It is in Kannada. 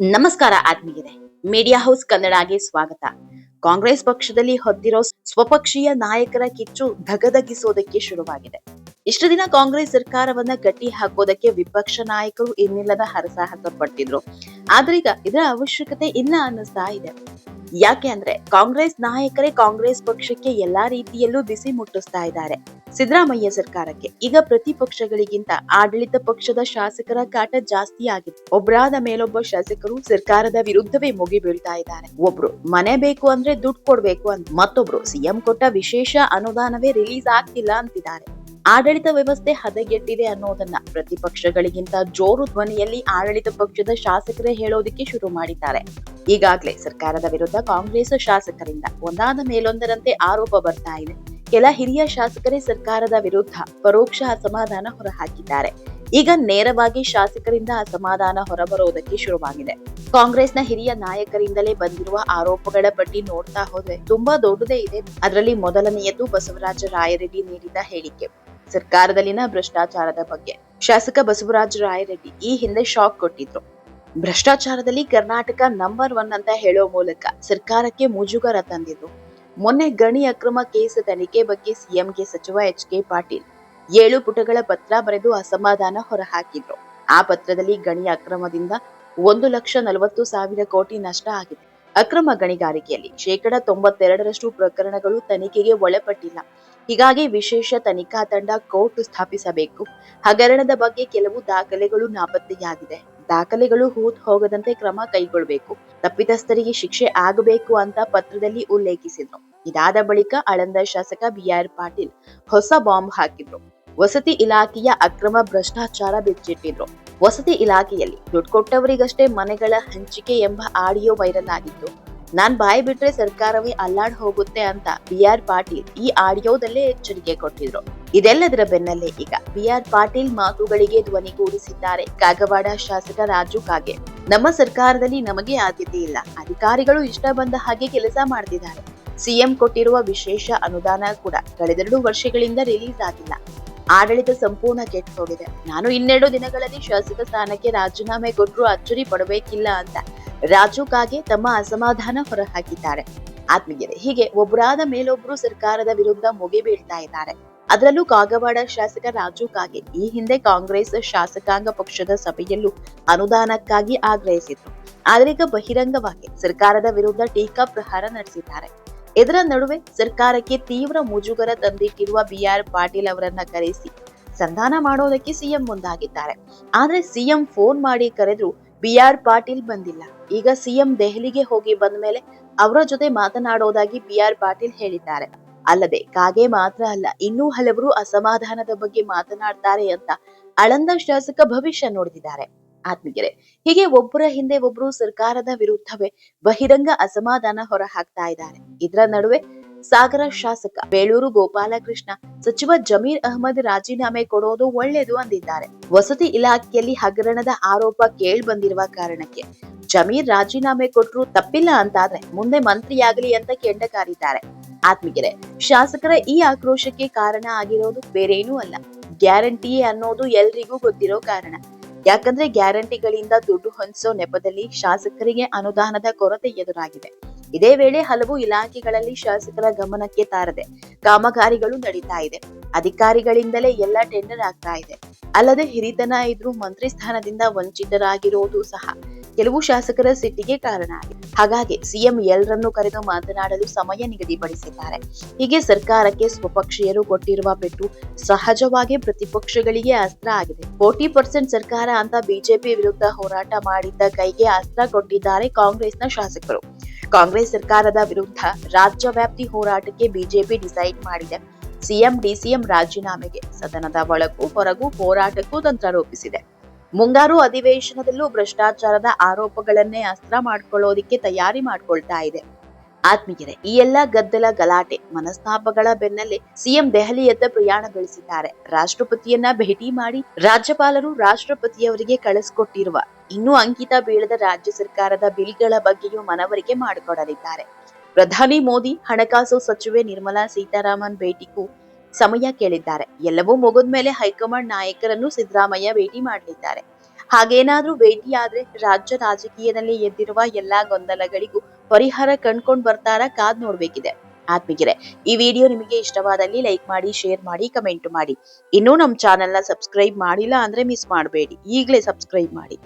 ನಮಸ್ಕಾರ ಆತ್ಮೀಯರೇ. ಮೀಡಿಯಾ ಹೌಸ್ ಕನ್ನಡಗೆ ಸ್ವಾಗತ. ಕಾಂಗ್ರೆಸ್ ಪಕ್ಷದಲ್ಲಿ ಹೊತ್ತಿರೋ ಸ್ವಪಕ್ಷೀಯ ನಾಯಕರ ಕಿಚ್ಚು ಧಗಧಗಿಸೋದಕ್ಕೆ ಶುರುವಾಗಿದೆ. ಇಷ್ಟು ದಿನ ಕಾಂಗ್ರೆಸ್ ಸರ್ಕಾರವನ್ನ ಗಟ್ಟಿ ಹಾಕೋದಕ್ಕೆ ವಿಪಕ್ಷ ನಾಯಕರು ಇನ್ನಿಲ್ಲದ ಹರಸಾಹಸ ಪಟ್ಟಿದ್ರು ಆದ್ರೆ ಈಗ ಇದರ ಅವಶ್ಯಕತೆ ಇಲ್ಲ ಅನ್ನಿಸ್ತಾ ಇದೆ. ಯಾಕೆ ಅಂದ್ರೆ ಕಾಂಗ್ರೆಸ್ ನಾಯಕರೇ ಕಾಂಗ್ರೆಸ್ ಪಕ್ಷಕ್ಕೆ ಎಲ್ಲಾ ರೀತಿಯಲ್ಲೂ ಬಿಸಿ ಮುಟ್ಟಿಸ್ತಾ ಇದ್ದಾರೆ. ಸಿದ್ದರಾಮಯ್ಯ ಸರ್ಕಾರಕ್ಕೆ ಈಗ ಪ್ರತಿಪಕ್ಷಗಳಿಗಿಂತ ಆಡಳಿತ ಪಕ್ಷದ ಶಾಸಕರ ಕಾಟ ಜಾಸ್ತಿ ಆಗಿದೆ. ಒಬ್ಬರಾದ ಮೇಲೊಬ್ಬ ಶಾಸಕರು ಸರ್ಕಾರದ ವಿರುದ್ಧವೇ ಮುಗಿ ಬೀಳ್ತಾ ಇದ್ದಾರೆ. ಒಬ್ರು ಮನೆ ಬೇಕು ಅಂದ್ರೆ ದುಡ್ಡು ಕೊಡ್ಬೇಕು ಅಂತ ಮತ್ತೊಬ್ರು ಸಿಎಂ ಕೊಟ್ಟ ವಿಶೇಷ ಅನುದಾನವೇ ರಿಲೀಸ್ ಆಗ್ತಿಲ್ಲ ಅಂತಿದ್ದಾರೆ. ಆಡಳಿತ ವ್ಯವಸ್ಥೆ ಹದಗೆಟ್ಟಿದೆ ಅನ್ನೋದನ್ನ ಪ್ರತಿಪಕ್ಷಗಳಿಗಿಂತ ಜೋರು ಧ್ವನಿಯಲ್ಲಿ ಆಡಳಿತ ಪಕ್ಷದ ಶಾಸಕರೇ ಹೇಳೋದಿಕ್ಕೆ ಶುರು ಮಾಡಿದ್ದಾರೆ. ಈಗಾಗಲೇ ಸರ್ಕಾರದ ವಿರುದ್ಧ ಕಾಂಗ್ರೆಸ್ ಶಾಸಕರಿಂದ ಒಂದಾದ ಮೇಲೊಂದರಂತೆ ಆರೋಪ ಬರ್ತಾ ಇದೆ. ಕೆಲ ಹಿರಿಯ ಶಾಸಕರೇ ಸರ್ಕಾರದ ವಿರುದ್ಧ ಪರೋಕ್ಷ ಅಸಮಾಧಾನ ಹೊರಹಾಕಿದ್ದಾರೆ. ಈಗ ನೇರವಾಗಿ ಶಾಸಕರಿಂದ ಅಸಮಾಧಾನ ಹೊರಬರೋದಕ್ಕೆ ಶುರುವಾಗಿದೆ. ಕಾಂಗ್ರೆಸ್ನ ಹಿರಿಯ ನಾಯಕರಿಂದಲೇ ಬಂದಿರುವ ಆರೋಪಗಳ ಪಟ್ಟಿ ನೋಡ್ತಾ ಹೋದ್ರೆ ತುಂಬಾ ದೊಡ್ಡದೇ ಇದೆ. ಅದರಲ್ಲಿ ಮೊದಲನೆಯದು ಬಸವರಾಜ ರಾಯರೆಡ್ಡಿ ನೀಡಿದ ಹೇಳಿಕೆ. ಸರ್ಕಾರದಲ್ಲಿನ ಭ್ರಷ್ಟಾಚಾರದ ಬಗ್ಗೆ. ಶಾಸಕ ಬಸವರಾಜ ರಾಯರೆಡ್ಡಿ ಈ ಹಿಂದೆ ಶಾಕ್ ಕೊಟ್ಟಿದ್ರು. ಭ್ರಷ್ಟಾಚಾರದಲ್ಲಿ ಕರ್ನಾಟಕ ನಂಬರ್ ಒನ್ ಅಂತ ಹೇಳೋ ಮೂಲಕ ಸರ್ಕಾರಕ್ಕೆ ಮುಜುಗರ ತಂದಿದ್ರು. ಮೊನ್ನೆ ಗಣಿ ಅಕ್ರಮ ಕೇಸ್ ತನಿಖೆ ಬಗ್ಗೆ ಸಿಎಂಗೆ ಸಚಿವ ಎಚ್ ಕೆ ಪಾಟೀಲ್ ಏಳು ಪುಟಗಳ ಪತ್ರ ಬರೆದು ಅಸಮಾಧಾನ ಹೊರಹಾಕಿದ್ರು. ಆ ಪತ್ರದಲ್ಲಿ ಗಣಿ ಅಕ್ರಮದಿಂದ ಒಂದು ಲಕ್ಷ ನಲವತ್ತು ಸಾವಿರ ಕೋಟಿ ನಷ್ಟ ಆಗಿದೆ. ಅಕ್ರಮ ಗಣಿಗಾರಿಕೆಯಲ್ಲಿ ಶೇಕಡ ತೊಂಬತ್ತೆರಡರಷ್ಟು ಪ್ರಕರಣಗಳು ತನಿಖೆಗೆ ಒಳಪಟ್ಟಿಲ್ಲ. ಹೀಗಾಗಿ ವಿಶೇಷ ತನಿಖಾ ತಂಡ ಕೋರ್ಟ್ ಸ್ಥಾಪಿಸಬೇಕು. ಹಗರಣದ ಬಗ್ಗೆ ಕೆಲವು ದಾಖಲೆಗಳು ನಾಪತ್ತೆಯಾಗಿದೆ. ದಾಖಲೆಗಳು ಹೂತ್ ಹೋಗದಂತೆ ಕ್ರಮ ಕೈಗೊಳ್ಳಬೇಕು ತಪ್ಪಿತಸ್ಥರಿಗೆ ಶಿಕ್ಷೆ ಆಗಬೇಕು ಅಂತ ಪತ್ರದಲ್ಲಿ ಉಲ್ಲೇಖಿಸಿದ್ರು. ಇದಾದ ಬಳಿಕ ಆಳಂದ ಶಾಸಕ ಬಿಆರ್ ಪಾಟೀಲ್ ಹೊಸ ಬಾಂಬ್ ಹಾಕಿದ್ರು. ವಸತಿ ಇಲಾಖೆಯ ಅಕ್ರಮ ಭ್ರಷ್ಟಾಚಾರ ಬಿಚ್ಚಿಟ್ಟಿದ್ರು. ವಸತಿ ಇಲಾಖೆಯಲ್ಲಿ ದುಡ್ಡು ಕೊಟ್ಟವರಿಗಷ್ಟೇ ಮನೆಗಳ ಹಂಚಿಕೆ ಎಂಬ ಆಡಿಯೋ ವೈರಲ್ ಆಗಿತ್ತು. ನಾನ್ ಬಾಯಿ ಬಿಟ್ರೆ ಸರ್ಕಾರವೇ ಅಲ್ಲಾಡ್ ಹೋಗುತ್ತೆ ಅಂತ ಬಿಆರ್ ಪಾಟೀಲ್ ಈ ಆಡಿಯೋದಲ್ಲೇ ಎಚ್ಚರಿಕೆ ಕೊಟ್ಟಿದ್ರು. ಇದೆಲ್ಲದರ ಬೆನ್ನಲ್ಲೇ ಈಗ ಬಿಆರ್ ಪಾಟೀಲ್ ಮಾತುಗಳಿಗೆ ಧ್ವನಿಗೂಡಿಸಿದ್ದಾರೆ ಕಾಗವಾಡ ಶಾಸಕ ರಾಜು ಕಾಗೆ. ನಮ್ಮ ಸರ್ಕಾರದಲ್ಲಿ ನಮಗೆ ಆದ್ಯತೆ ಇಲ್ಲ. ಅಧಿಕಾರಿಗಳು ಇಷ್ಟ ಬಂದ ಹಾಗೆ ಕೆಲಸ ಮಾಡ್ತಿದ್ದಾರೆ. ಸಿಎಂ ಕೊಟ್ಟಿರುವ ವಿಶೇಷ ಅನುದಾನ ಕೂಡ ಕಳೆದೆರಡು ವರ್ಷಗಳಿಂದ ರಿಲೀಸ್ ಆಗಿಲ್ಲ. ಆಡಳಿತ ಸಂಪೂರ್ಣ ಕೆಟ್ಟು ಹೋಗಿದೆ ನಾನು ಇನ್ನೆರಡು ದಿನಗಳಲ್ಲಿ ಶಾಸಕ ಸ್ಥಾನಕ್ಕೆ ರಾಜೀನಾಮೆ ಕೊಟ್ಟರು ಅಚ್ಚರಿ ಪಡಬೇಕಿಲ್ಲ ಅಂತ ರಾಜು ಕಾಗೆ ತಮ್ಮ ಅಸಮಾಧಾನ ಹೊರಹಾಕಿದ್ದಾರೆ. ಆತ್ಮೀಯರೇ, ಹೀಗೆ ಒಬ್ಬರಾದ ಮೇಲೊಬ್ರು ಸರ್ಕಾರದ ವಿರುದ್ಧ ಮೊಗೆ ಬೀಳ್ತಾ ಇದ್ದಾರೆ. ಅದರಲ್ಲೂ ಕಾಗವಾಡ ಶಾಸಕ ರಾಜು ಕಾಗೆ ಈ ಹಿಂದೆ ಕಾಂಗ್ರೆಸ್ ಶಾಸಕಾಂಗ ಪಕ್ಷದ ಸಭೆಯಲ್ಲೂ ಅನುದಾನಕ್ಕಾಗಿ ಆಗ್ರಹಿಸಿದ್ರು. ಆದ್ರೆ ಈಗ ಬಹಿರಂಗವಾಗಿ ಸರ್ಕಾರದ ವಿರುದ್ಧ ಟೀಕಾ ಪ್ರಹಾರ ನಡೆಸಿದ್ದಾರೆ. ಇದರ ನಡುವೆ ಸರ್ಕಾರಕ್ಕೆ ತೀವ್ರ ಮುಜುಗರ ತಂದಿಟ್ಟಿರುವ ಬಿಆರ್ ಪಾಟೀಲ್ ಅವರನ್ನ ಕರೆಸಿ ಸಂಧಾನ ಮಾಡೋದಕ್ಕೆ ಸಿಎಂ ಮುಂದಾಗಿದ್ದಾರೆ. ಆದ್ರೆ ಸಿಎಂ ಫೋನ್ ಮಾಡಿ ಕರೆದ್ರು ಬಿಆರ್ ಪಾಟೀಲ್ ಬಂದಿಲ್ಲ. ಈಗ ಸಿಎಂ ದೆಹಲಿಗೆ ಹೋಗಿ ಬಂದ ಮೇಲೆ ಅವರ ಜೊತೆ ಮಾತನಾಡೋದಾಗಿ ಬಿಆರ್ ಪಾಟೀಲ್ ಹೇಳಿದ್ದಾರೆ. ಅಲ್ಲದೆ ಕಾಗೆ ಮಾತ್ರ ಅಲ್ಲ, ಇನ್ನೂ ಹಲವರು ಅಸಮಾಧಾನದ ಬಗ್ಗೆ ಮಾತನಾಡ್ತಾರೆ ಅಂತ ಆಳಂದ ಶಾಸಕ ಭವಿಷ್ಯ ನೋಡಿದ್ದಾರೆ ಆತ್ಮೀಯರೇ, ಹೀಗೆ ಒಬ್ಬರ ಹಿಂದೆ ಒಬ್ರು ಸರ್ಕಾರದ ವಿರುದ್ಧವೇ ಬಹಿರಂಗ ಅಸಮಾಧಾನ ಹೊರ ಹಾಕ್ತಾ ಇದ್ದಾರೆ. ಇದರ ನಡುವೆ ಸಾಗರ ಶಾಸಕ ಬೇಳೂರು ಗೋಪಾಲಕೃಷ್ಣ, ಸಚಿವ ಜಮೀರ್ ಅಹಮದ್ ರಾಜೀನಾಮೆ ಕೊಡೋದು ಒಳ್ಳೇದು ಅಂದಿದ್ದಾರೆ. ವಸತಿ ಇಲಾಖೆಯಲ್ಲಿ ಹಗರಣದ ಆರೋಪ ಕೇಳಿ ಬಂದಿರುವ ಕಾರಣಕ್ಕೆ ಜಮೀರ್ ರಾಜೀನಾಮೆ ಕೊಟ್ಟರು ತಪ್ಪಿಲ್ಲ ಅಂತಾದ್ರೆ ಮುಂದೆ ಮಂತ್ರಿಯಾಗಲಿ ಅಂತ ಕೆಂಡ ಕಾರಿದ್ದಾರೆ ಆತ್ಮೀಯರೇ, ಶಾಸಕರ ಈ ಆಕ್ರೋಶಕ್ಕೆ ಕಾರಣ ಆಗಿರೋದು ಬೇರೇನೂ ಅಲ್ಲ. ಗ್ಯಾರಂಟಿ ಅನ್ನೋದು ಎಲ್ರಿಗೂ ಗೊತ್ತಿರೋ ಕಾರಣ. ಯಾಕಂದ್ರೆ ಗ್ಯಾರಂಟಿಗಳಿಂದ ದುಡ್ಡು ಹೊಂದಿಸೋ ನೆಪದಲ್ಲಿ ಶಾಸಕರಿಗೆ ಅನುದಾನದ ಕೊರತೆ ಎದುರಾಗಿದೆ. ಇದೇ ವೇಳೆ ಹಲವು ಇಲಾಖೆಗಳಲ್ಲಿ ಶಾಸಕರ ಗಮನಕ್ಕೆ ತಾರದೆ ಕಾಮಗಾರಿಗಳು ನಡೀತಾ ಇದೆ. ಅಧಿಕಾರಿಗಳಿಂದಲೇ ಎಲ್ಲ ಟೆಂಡರ್ ಆಗ್ತಾ ಇದೆ. ಅಲ್ಲದೆ ಹಿರಿತನ ಇದ್ರೂ ಮಂತ್ರಿ ಸ್ಥಾನದಿಂದ ವಂಚಿತರಾಗಿರೋದು ಸಹ ಕೆಲವು ಶಾಸಕರ ಸಿಟ್ಟಿಗೆ ಕಾರಣ ಆಗಿದೆ ಹಾಗಾಗಿ ಸಿಎಂ ಎಲ್ಲರನ್ನು ಕರೆದು ಮಾತನಾಡಲು ಸಮಯ ನಿಗದಿಪಡಿಸಿದ್ದಾರೆ. ಹೀಗೆ ಸರ್ಕಾರಕ್ಕೆ ಸ್ವಪಕ್ಷೀಯರು ಕೊಟ್ಟಿರುವ ಪೆಟ್ಟು ಸಹಜವಾಗಿ ಪ್ರತಿಪಕ್ಷಗಳಿಗೆ ಅಸ್ತ್ರ ಆಗಿದೆ. ಫೋರ್ಟಿ ಪರ್ಸೆಂಟ್ ಸರ್ಕಾರ ಅಂತ ಬಿಜೆಪಿ ವಿರುದ್ಧ ಹೋರಾಟ ಮಾಡಿದ್ದ ಕೈಗೆ ಅಸ್ತ್ರ ಕೊಟ್ಟಿದ್ದಾರೆ ಕಾಂಗ್ರೆಸ್ನ ಶಾಸಕರು. ಕಾಂಗ್ರೆಸ್ ಸರ್ಕಾರದ ವಿರುದ್ಧ ರಾಜ್ಯ ವ್ಯಾಪ್ತಿ ಹೋರಾಟಕ್ಕೆ ಬಿಜೆಪಿ ಡಿಸೈಡ್ ಮಾಡಿದೆ. ಸಿಎಂ, ಡಿಸಿಎಂ ರಾಜೀನಾಮೆಗೆ ಸದನದ ಒಳಗೂ ಹೊರಗೂ ಹೋರಾಟಕ್ಕೂ ತಂತ್ರ ರೂಪಿಸಿದೆ. ಮುಂಗಾರು ಅಧಿವೇಶನದಲ್ಲೂ ಭ್ರಷ್ಟಾಚಾರದ ಆರೋಪಗಳನ್ನೇ ಅಸ್ತ್ರ ಮಾಡ್ಕೊಳ್ಳೋದಿಕ್ಕೆ ತಯಾರಿ ಮಾಡ್ಕೊಳ್ತಾ ಇದೆ. ಆತ್ಮೀಯರೇ, ಈ ಎಲ್ಲ ಗದ್ದಲ ಗಲಾಟೆ ಮನಸ್ತಾಪಗಳ ಬೆನ್ನಲ್ಲೇ ಸಿಎಂ ದೆಹಲಿಯತ್ತ ಪ್ರಯಾಣ ಬೆಳೆಸಿದ್ದಾರೆ. ರಾಷ್ಟ್ರಪತಿಯನ್ನ ಭೇಟಿ ಮಾಡಿ ರಾಜ್ಯಪಾಲರು ರಾಷ್ಟ್ರಪತಿಯವರಿಗೆ ಕಳಿಸಿಕೊಟ್ಟಿರುವ ಇನ್ನೂ ಅಂಕಿತ ಬೀಳದ ರಾಜ್ಯ ಸರ್ಕಾರದ ಬಿಲ್ಗಳ ಬಗ್ಗೆಯೂ ಮನವರಿಕೆ ಮಾಡಿಕೊಡಲಿದ್ದಾರೆ. ಪ್ರಧಾನಿ ಮೋದಿ ಹಣಕಾಸು ಸಚಿವೆ ನಿರ್ಮಲಾ ಸೀತಾರಾಮನ್ ಭೇಟಿಗೂ ಸಮಯ ಕೇಳಿದ್ದಾರೆ. ಎಲ್ಲವೂ ಮುಗಿದ ಮೇಲೆ ಹೈಕಮಾಂಡ್ ನಾಯಕರನ್ನು ಸಿದ್ದರಾಮಯ್ಯ ಭೇಟಿ ಮಾಡಲಿದ್ದಾರೆ. ಹಾಗೇನಾದ್ರೂ ಭೇಟಿಯಾದ್ರೆ ರಾಜ್ಯ ರಾಜಕೀಯದಲ್ಲಿ ಎದ್ದಿರುವ ಎಲ್ಲಾ ಗೊಂದಲಗಳಿಗೂ ಪರಿಹಾರ ಕಂಡ್ಕೊಂಡ್ ಬರ್ತಾರ ಕಾದ್ ನೋಡ್ಬೇಕಿದೆ. ಆತ್ಮಿಗಿರೆ ಈ ವಿಡಿಯೋ ನಿಮಗೆ ಇಷ್ಟವಾದಲ್ಲಿ ಲೈಕ್ ಮಾಡಿ, ಶೇರ್ ಮಾಡಿ, ಕಮೆಂಟ್ ಮಾಡಿ. ಇನ್ನೂ ನಮ್ಮ ಚಾನೆಲ್ನ ಸಬ್ಸ್ಕ್ರೈಬ್ ಮಾಡಿಲ್ಲ ಅಂದ್ರೆ ಮಿಸ್ ಮಾಡಬೇಡಿ. ಈಗಲೇ ಸಬ್ಸ್ಕ್ರೈಬ್ ಮಾಡಿ.